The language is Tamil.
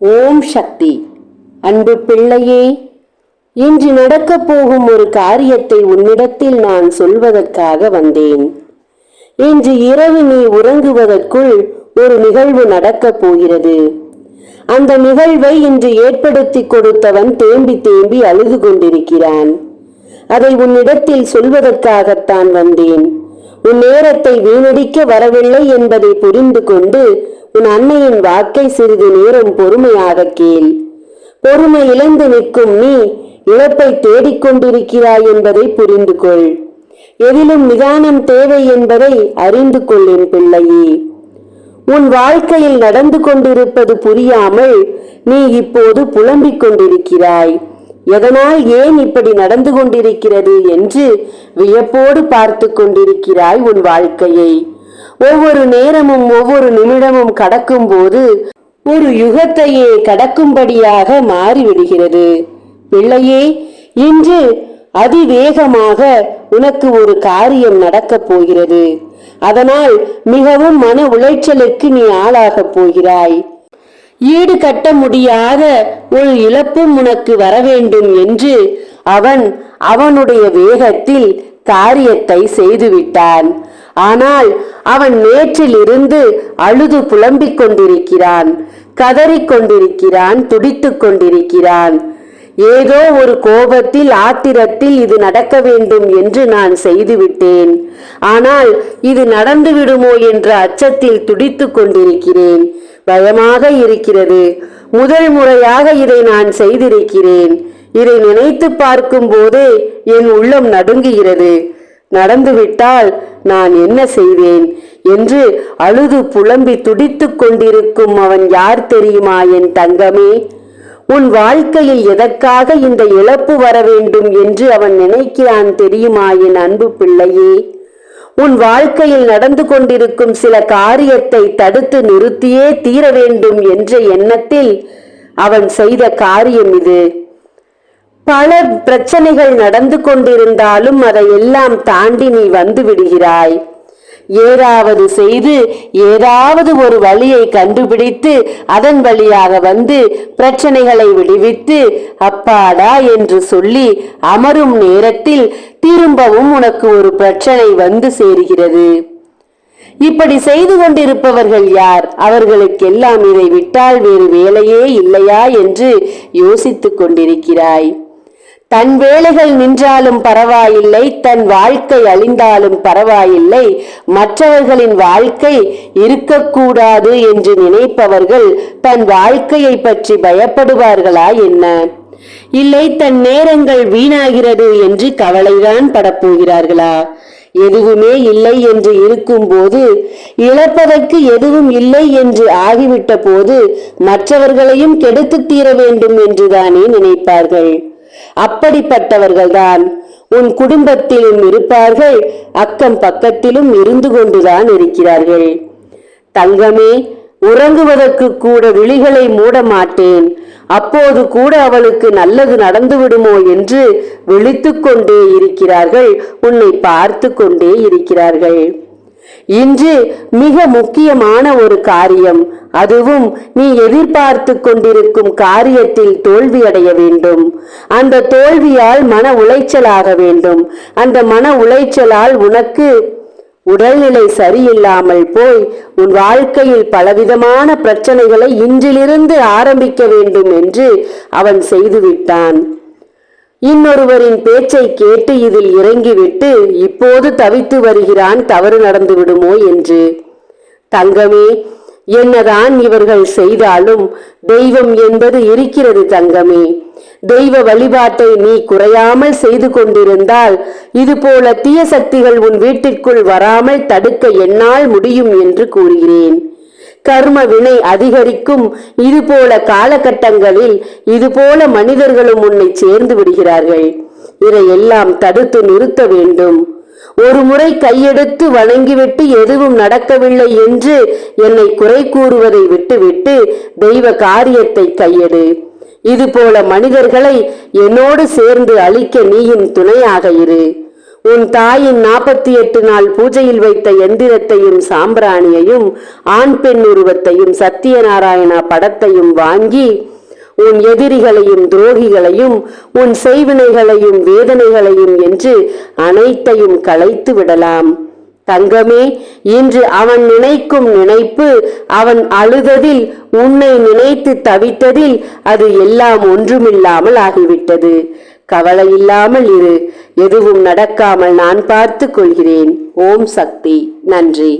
ஓம் சக்தி. அன்பு பிள்ளையே இன்று நடக்கப் போகும் ஒரு காரியத்தை உன்னிடத்தில் நான் சொல்வதற்காக வந்தேன். இன்று இரவு நீ உறங்குவதற்குள் ஒரு நிகழ்வு நடக்கப் போகிறது. அந்த நிகழ்வை இன்று ஏற்படுத்தி கொடுத்தவன் தேம்பி தேம்பி அழுது கொண்டிருக்கிறான். அதை உன்னிடத்தில் சொல்வதற்காகத்தான் வந்தேன். உன் நேரத்தை வீணடிக்க வரவில்லை என்பதை புரிந்து கொண்டு உன் அன்னையின் வாக்கை சிறிது நேரம் பொறுமையாக கேள். பொறுமை இழந்து நிற்கும் நீ இழப்பை தேடிக்கொண்டிருக்கிறாய் என்பதை புரிந்து கொள். எதிலும் நிதானம் தேவை என்பதை அறிந்து கொள் என் பிள்ளையே. உன் வாழ்க்கையில் நடந்து கொண்டிருப்பது புரியாமல் நீ இப்போது புலம்பிக் கொண்டிருக்கிறாய். எதனால் ஏன் இப்படி நடந்து கொண்டிருக்கிறது என்று வியப்போடு பார்த்து கொண்டிருக்கிறாய் உன் வாழ்க்கையை. ஒவ்வொரு நேரமும் ஒவ்வொரு நிமிடமும் கடக்கும் போது ஒரு யுகத்தையே கடக்கும்படியாக மாறிவிடுகிறது. பிள்ளையே இன்று அதிவேகமாக உனக்கு ஒரு காரியம் நடக்கப் போகிறது. அதனால் மிகவும் மன உளைச்சலுக்கு நீ ஆளாகப் போகிறாய். ஈடு கட்ட முடியாத ஒரு இழப்பும் உனக்கு வர வேண்டும் என்று அவன் அவனுடைய வேகத்தில் காரியத்தை செய்துவிட்டான். ஆனால் அவன் நேற்றிலிருந்து அழுது புலம்பிக் கொண்டிருக்கிறான் கதறிக் கொண்டிருக்கிறான் துடித்துக் கொண்டிருக்கிறான். ஏதோ ஒரு கோபத்தில் ஆத்திரத்தில் இது நடக்க வேண்டும் என்று நான் செய்துவிட்டேன். ஆனால் இது நடந்துவிடுமோ என்ற அச்சத்தில் துடித்துக் கொண்டிருக்கிறேன். பயமாக இருக்கிறது. முதல் முறையாக இதை நான் செய்திருக்கிறேன். இதை நினைத்து பார்க்கும் போதே என் உள்ளம் நடுங்குகிறது. நடந்துவிட்டால் நான் என்ன செய்வேன்? என்று அழுது புலம்பி துடித்துக் கொண்டிருக்கும் அவன் யார் தெரியுமா என் தங்கமே? உன் வாழ்க்கையில் எதற்காக இந்த இழப்பு வர வேண்டும் என்று அவன் நினைக்கிறான் தெரியுமா என் அன்பு பிள்ளையே? உன் வாழ்க்கையில் நடந்து கொண்டிருக்கும் சில காரியத்தை தடுத்து நிறுத்தியே தீர வேண்டும் என்ற எண்ணத்தில் அவன் செய்த காரியம் இது. பல பிரச்சனைகள் நடந்து கொண்டிருந்தாலும் அதையெல்லாம் தாண்டி நீ வந்து விடுகிறாய். ஏதாவது செய்து ஏதாவது ஒரு வழியை கண்டுபிடித்து அதன் வழியாக வந்து பிரச்சனைகளை விடுவித்து அப்பாடா என்று சொல்லி அமரும் நேரத்தில் திரும்பவும் உனக்கு ஒரு பிரச்சனை வந்து சேருகிறது. இப்படி செய்து கொண்டிருப்பவர்கள் யார்? அவர்களுக்கெல்லாம் இதை விட்டால் வேறு வேலையே இல்லையா என்று யோசித்துக் கொண்டிருக்கிறாய். தன் வேலைகள் நின்றாலும் பரவாயில்லை தன் வாழ்க்கை அழிந்தாலும் பரவாயில்லை மற்றவர்களின் வாழ்க்கை இருக்கக்கூடாது என்று நினைப்பவர்கள் தன் வாழ்க்கையை பற்றி பயப்படுவார்களா என்ன? இல்லை தன் நேரங்கள் வீணாகிறது என்று கவலைதான் படப்போகிறார்களா? எதுவுமே இல்லை என்று இருக்கும்போது இழப்பதற்கு எதுவும் இல்லை என்று ஆகிவிட்ட போது மற்றவர்களையும் கெடுத்து தீர வேண்டும் என்றுதானே நினைப்பார்கள். அப்படிப்பட்டவர்கள்தான். உன் குடும்பத்திலும் இருப்பார்கள் அக்கம் பக்கத்திலும் இருந்து கொண்டுதான் இருக்கிறார்கள். தங்கமே உறங்குவதற்கு கூட விழிகளை மூட மாட்டேன் அப்போது கூட அவளுக்கு நல்லது நடந்து விடுமோ என்று விழித்து கொண்டே இருக்கிறார்கள் உன்னை பார்த்து கொண்டே இருக்கிறார்கள். இன்று மிக முக்கியமான ஒரு காரியம். அதுவும் நீ எதிர்பார்த்து கொண்டிருக்கும் காரியத்தில் தோல்வி அடைய வேண்டும். அந்த தோல்வியால் மன உளைச்சலாக வேண்டும். அந்த மன உளைச்சலால் உனக்கு உடல்நிலை சரியில்லாமல் போய் உன் வாழ்க்கையில் பலவிதமான பிரச்சனைகளை இன்றிலிருந்து ஆரம்பிக்க வேண்டும் என்று அவன் செய்துவிட்டான். இன்னொருவரின் பேச்சை கேட்டு இதில் இறங்கிவிட்டு இப்போது தவித்து வருகிறான் தவறு நடந்து விடுமோ என்று. தங்கமே என்னதான் இவர்கள் செய்தாலும் தெய்வம் என்பது இருக்கிறது தங்கமே. தெய்வ வழிபாட்டை நீ குறையாமல் செய்து கொண்டிருந்தால் இதுபோல தீய சக்திகள் உன் வீட்டிற்குள் வராமல் தடுக்க என்னால் முடியும் என்று கூறுகிறேன். கர்ம வினை அதிகரிக்கும். இதுபோல காலகட்டங்களில் இதுபோல மனிதர்களும் உன்னை சேர்ந்து விடுகிறார்கள். இதையெல்லாம் தடுத்து நிறுத்த வேண்டும். ஒரு முறை கையெடுத்து வணங்கிவிட்டு எதுவும் நடக்கவில்லை என்று என்னை குறை கூறுவதை விட்டுவிட்டு தெய்வ காரியத்தை கையெடு. இதுபோல மனிதர்களை என்னோடு சேர்ந்து அழிக்க நீயும் துணையாக இரு. உன் தாயின் நாற்பத்தி எட்டு நாள் பூஜையில் வைத்த எந்திரத்தையும் சாம்பிராணியையும் ஆண் பெண் உருவத்தையும் சத்தியநாராயணா படத்தையும் வாங்கி உன் எதிரிகளையும் துரோகிகளையும் உன் செய்வினைகளையும் வேதனைகளையும் என்று அனைத்தையும் களைத்து விடலாம். தங்கமே இன்று அவன் நினைக்கும் நினைப்பு அவன் அழுததில் உன்னை நினைத்து தவித்ததில் அது எல்லாம் ஒன்றுமில்லாமல் ஆகிவிட்டது. கவலை இல்லாமல் இரு. எதுவும் நடக்காமல் நான் பார்த்து கொள்கிறேன். ஓம் சக்தி. நன்றி.